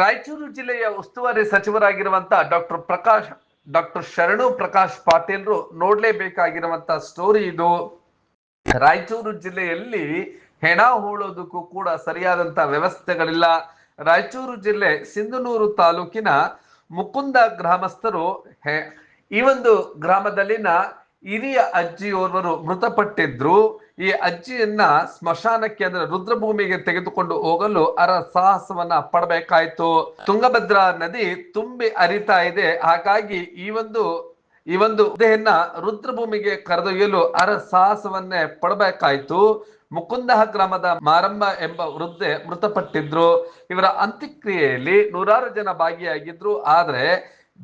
ರಾಯಚೂರು ಜಿಲ್ಲೆಯ ಉಸ್ತುವಾರಿ ಸಚಿವರಾಗಿರುವಂತ doctor Prakash, doctor ಶರಣು ಪ್ರಕಾಶ್ ಪಾಟೀಲ್ರು ನೋಡ್ಲೇಬೇಕಾಗಿರುವಂತ ಸ್ಟೋರಿ ಇದು. ರಾಯಚೂರು ಜಿಲ್ಲೆಯಲ್ಲಿ ಹೆಣ ಹೂಳೋದಕ್ಕೂ ಕೂಡ ಸರಿಯಾದಂತ ವ್ಯವಸ್ಥೆಗಳಿಲ್ಲ. ರಾಯಚೂರು ಜಿಲ್ಲೆ ಸಿಂಧನೂರು ತಾಲೂಕಿನ ಮುಕುಂದ ಗ್ರಾಮಸ್ಥರು ಈ ಒಂದು ಗ್ರಾಮದಲ್ಲಿನ ಹಿರಿಯ ಅಜ್ಜಿಯೋರ್ವರು ಮೃತಪಟ್ಟಿದ್ರು. ಈ ಅಜ್ಜಿಯನ್ನ ಸ್ಮಶಾನಕ್ಕೆ ಅಂದ್ರೆ ರುದ್ರಭೂಮಿಗೆ ತೆಗೆದುಕೊಂಡು ಹೋಗಲು ಅರ ಸಾಹಸವನ್ನ ಪಡಬೇಕಾಯ್ತು. ತುಂಗಭದ್ರಾ ನದಿ ತುಂಬಿ ಹರಿತಾ ಇದೆ. ಹಾಗಾಗಿ ಈ ಒಂದು ಈ ಒಂದು ಹುದ್ದೆಯನ್ನ ರುದ್ರಭೂಮಿಗೆ ಕರೆದೊಯ್ಯಲು ಅರ ಸಾಹಸವನ್ನೇ ಪಡಬೇಕಾಯ್ತು. ಮುಕುಂದಹ ಗ್ರಾಮದ ಮಾರಮ್ಮ ಎಂಬ ವೃದ್ಧೆ ಮೃತಪಟ್ಟಿದ್ರು. ಇವರ ಅಂತ್ಯಕ್ರಿಯೆಯಲ್ಲಿ ನೂರಾರು ಜನ ಭಾಗಿಯಾಗಿದ್ರು. ಆದ್ರೆ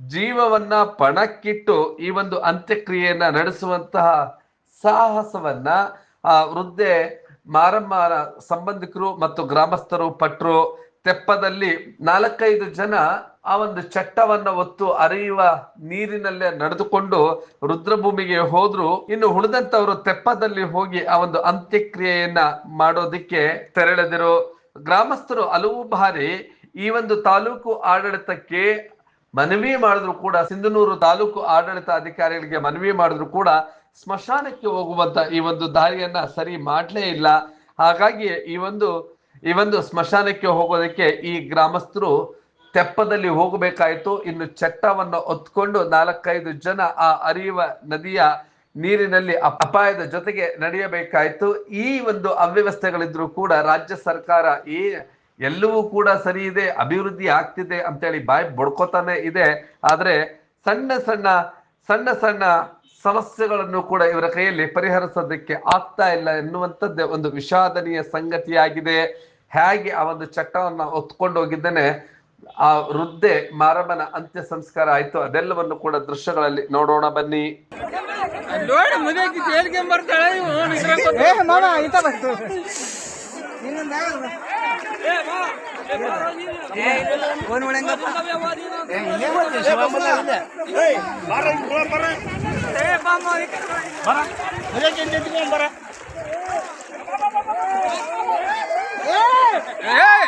ಜೀವವನ್ನ ಪಣಕ್ಕಿಟ್ಟು ಈ ಒಂದು ಅಂತ್ಯಕ್ರಿಯೆಯನ್ನ ನಡೆಸುವಂತಹ ಸಾಹಸವನ್ನ ಆ ವೃದ್ಧೆ ಮಾರಮ್ಮನ ಸಂಬಂಧಿಕರು ಮತ್ತು ಗ್ರಾಮಸ್ಥರು ಪಟ್ರು ತೆಪ್ಪದಲ್ಲಿ ನಾಲ್ಕೈದು ಜನ ಆ ಒಂದು ಚಟ್ಟವನ್ನ ಹೊತ್ತು ಅರಿಯುವ ನೀರಿನಲ್ಲೇ ನಡೆದುಕೊಂಡು ರುದ್ರಭೂಮಿಗೆ ಹೋದ್ರು. ಇನ್ನು ಉಳಿದಂತವರು ತೆಪ್ಪದಲ್ಲಿ ಹೋಗಿ ಆ ಒಂದು ಅಂತ್ಯಕ್ರಿಯೆಯನ್ನ ಮಾಡೋದಿಕ್ಕೆ ತೆರಳಿದರು. ಗ್ರಾಮಸ್ಥರು ಹಲವು ಬಾರಿ ಈ ಒಂದು ತಾಲೂಕು ಆಡಳಿತಕ್ಕೆ ಮನವಿ ಮಾಡಿದ್ರು ಕೂಡ, ಸಿಂಧನೂರು ತಾಲೂಕು ಆಡಳಿತ ಅಧಿಕಾರಿಗಳಿಗೆ ಮನವಿ ಮಾಡಿದ್ರು ಕೂಡ ಸ್ಮಶಾನಕ್ಕೆ ಹೋಗುವಂತ ಈ ಒಂದು ದಾರಿಯನ್ನ ಸರಿ ಮಾಡ್ಲೇ ಇಲ್ಲ. ಹಾಗಾಗಿ ಈ ಒಂದು ಈ ಒಂದು ಸ್ಮಶಾನಕ್ಕೆ ಹೋಗೋದಕ್ಕೆ ಈ ಗ್ರಾಮಸ್ಥರು ತೆಪ್ಪದಲ್ಲಿ ಹೋಗಬೇಕಾಯಿತು. ಇನ್ನು ಚಟ್ಟವನ್ನು ಹೊತ್ಕೊಂಡು ನಾಲ್ಕೈದು ಜನ ಆ ಅರಿಯುವ ನದಿಯ ನೀರಿನಲ್ಲಿ ಅಪ್- ಅಪಾಯದ ಜೊತೆಗೆ ನಡೆಯಬೇಕಾಯಿತು. ಈ ಒಂದು ಅವ್ಯವಸ್ಥೆಗಳಿದ್ರು ಕೂಡ ರಾಜ್ಯ ಸರ್ಕಾರ ಈ ಎಲ್ಲವೂ ಕೂಡ ಸರಿ ಇದೆ, ಅಭಿವೃದ್ಧಿ ಆಗ್ತಿದೆ ಅಂತೇಳಿ ಬಾಯಿ ಬಡ್ಕೋತಾನೆ ಇದೆ. ಆದರೆ ಸಣ್ಣ ಸಣ್ಣ ಸಣ್ಣ ಸಣ್ಣ ಸಮಸ್ಯೆಗಳನ್ನು ಕೂಡ ಇವರ ಕೈಯಲ್ಲಿ ಪರಿಹರಿಸೋದಕ್ಕೆ ಆಗ್ತಾ ಇಲ್ಲ ಎನ್ನುವಂಥದ್ದೇ ಒಂದು ವಿಷಾದನೀಯ ಸಂಗತಿಯಾಗಿದೆ. ಹೇಗೆ ಆ ಒಂದು ಚಟ್ಟವನ್ನ ಹೊತ್ಕೊಂಡು ಹೋಗಿದ್ದೇನೆ ಆ ವೃದ್ಧೆ ಮಾರಮ್ಮನ ಅಂತ್ಯ ಸಂಸ್ಕಾರ ಆಯ್ತು. ಅದೆಲ್ಲವನ್ನು ಕೂಡ ದೃಶ್ಯಗಳಲ್ಲಿ ನೋಡೋಣ ಬನ್ನಿ. ನೋಡಿ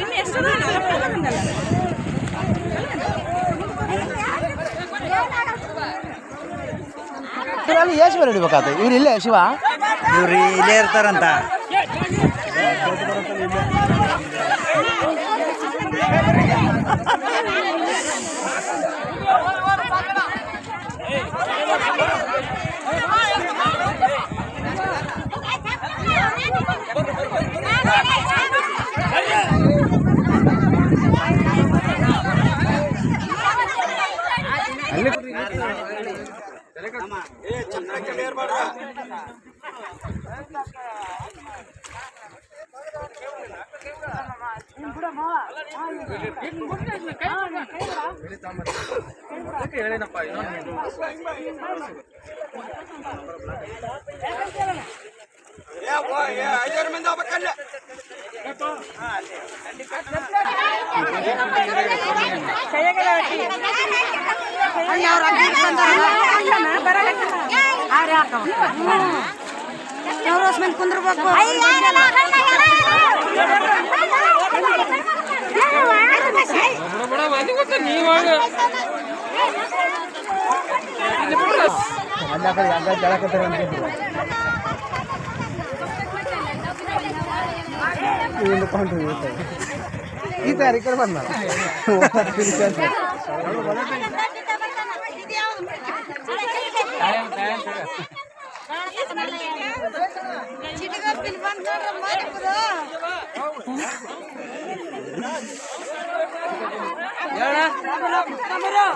ಇನ್ನು ಎಷ್ಟು ಎಷ್ಟು ಇವ್ರು ಇಲ್ಲೇ ಶಿವ? ಇವ್ರು ಇಲ್ಲೇ ಇರ್ತಾರಂತ. ಮಂದಿ ಕುಂದ್ರಬೇಕು ಬಡ ಬಡ ಮಂದಿ ಗೊತ್ತ ನೀವಾಗ ಅಲ್ಲ ಕಡೆ ಅಲ್ಲ ಜಳಕತ್ತಾರ ಅಂತ ಇನ್ನು ಕೊಂಡು ಈ ತಾರೀಕು ಕಡೆ ಬಂದ చిటిగా పిలుపనుకోరమ్మా ఇప్పుడు ఎవడా